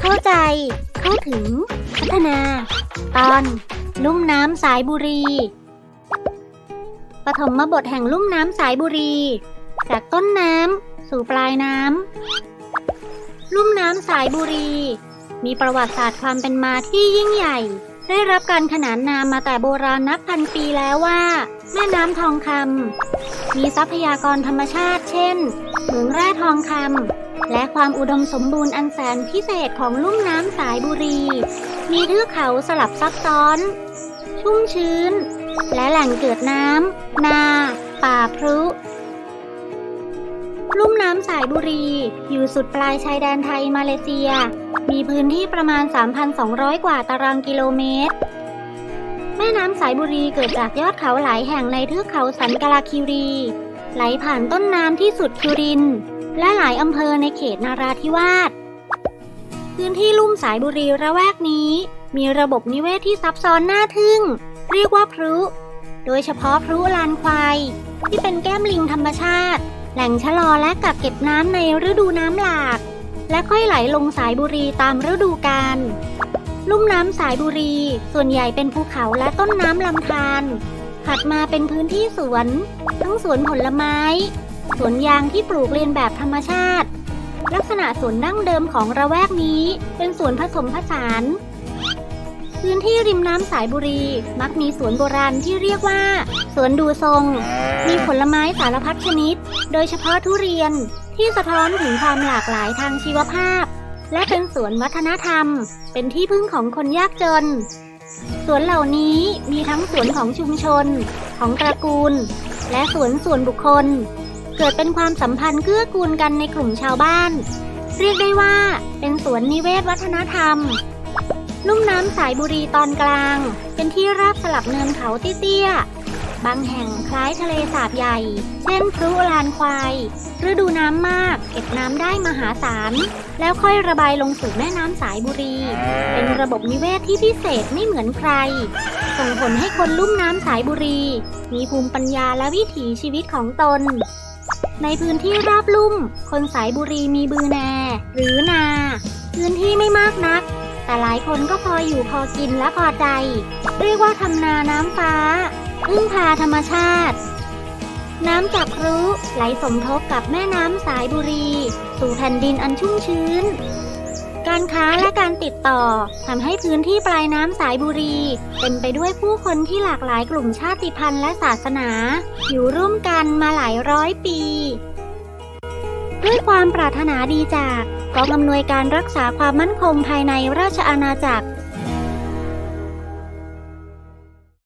เข้าใจ เข้าถึง พัฒนา ตอน ลุ่มน้ำสายบุรี ปฐมบทแห่งลุ่มน้ำสายบุรี จากต้นน้ำสู่ปลายน้ำ ลุ่มน้ำสายบุรี มีประวัติศาสตร์ความเป็นมาที่ยิ่งใหญ่ ได้รับการขนานนามมาแต่โบราณนับพันปีแล้วว่า แม่น้ำทองคำมีทรัพยากรธรรมชาติ เช่นเหมืองแร่ทองคำ และความอุดมสมบูรณ์อันแสนพิเศษของลุ่มน้ำสายบุรี มีเทือกเขาสลับซับซ้อน ชุ่มชื้น และแหล่งเกิดน้ำ นา ป่าพรุลุ่มน้ำสายบุรี อยู่สุดปลายชายแดนไทยมาเลเซีย มีพื้นที่ประมาณ 3,200 กว่าตารางกิโลเมตร แม่น้ำสายบุรีเกิดจากยอดเขาหลายแห่งในเทือกเขาสันกลาคิรี ไหลผ่านต้นน้ำที่สุดคิริน และหลายอำเภอในเขตนาราธิวาส พื้นที่ลุ่มสายบุรีระแวกนี้ มีระบบนิเวศที่ซับซ้อนน่าทึ่ง เรียกว่าพรุโดยเฉพาะพรุลานควายที่เป็นแก้มลิงธรรมชาติ แหล่งชะลอและกักเก็บน้ำในฤดูน้ำหลาก และค่อยไหลลงสายบุรีตามฤดูกาลลุ่มน้ำสายบุรี ส่วนใหญ่เป็นภูเขาและต้นน้ำลำธารถัดมาเป็นพื้นที่สวน ทั้งสวนผลไม้ สวนยางที่ปลูกเรียนแบบธรรมชาติ ลักษณะสวนดั้งเดิมของระแวกนี้เป็นสวนผสมผสาน พื้นที่ริมน้ำสายบุรี มักมีสวนโบราณที่เรียกว่า สวนดูทรง มีผลไม้สารพัดชนิด โดยเฉพาะทุเรียนที่สะท้อนถึงความหลากหลายทางชีวภาพ และเป็นสวนวัฒนธรรม เป็นที่พึ่งของคนยากจนสวนเหล่านี้มีทั้งสวนของชุมชน ของตระกูล และสวนส่วนบุคคล เกิดเป็นความสัมพันธ์เกื้อกูลกันในกลุ่มชาวบ้าน เรียกได้ว่าเป็นสวนนิเวศวัฒนธรรม ลุ่มน้ำสายบุรีตอนกลาง เป็นที่ราบสลับเนินเขาเตี้ยๆ บางแห่งคล้ายทะเลสาบใหญ่ เช่นพรุลานควายฤดูน้ำมาก เก็บน้ำได้มหาศาล แล้วค่อยระบายลงสู่แม่น้ำสายบุรี เป็นระบบนิเวศที่พิเศษไม่เหมือนใคร ส่งผลให้คนลุ่มน้ำสายบุรี มีภูมิปัญญาและวิถีชีวิตของตน ในพื้นที่ราบลุ่ม คนสายบุรีมีบือแนหรือนา พื้นที่ไม่มากนัก แต่หลายคนก็พออยู่พอกินและพอใจ เรียกว่าทำนาน้ำฟ้าพึ่งพาธรรมชาติ น้ำจากรู้ไหลสมทบกับแม่น้ำสายบุรี สู่แผ่นดินอันชุ่มชื้น การค้าและการติดต่อทำให้พื้นที่ปลายน้ำสายบุรี เต็มไปด้วยผู้คนที่หลากหลายกลุ่มชาติพันธุ์และศาสนา อยู่ร่วมกันมาหลายร้อยปี ด้วยความปรารถนาดีจากกองอำนวยการรักษาความมั่นคงภายในราชอาณาจักร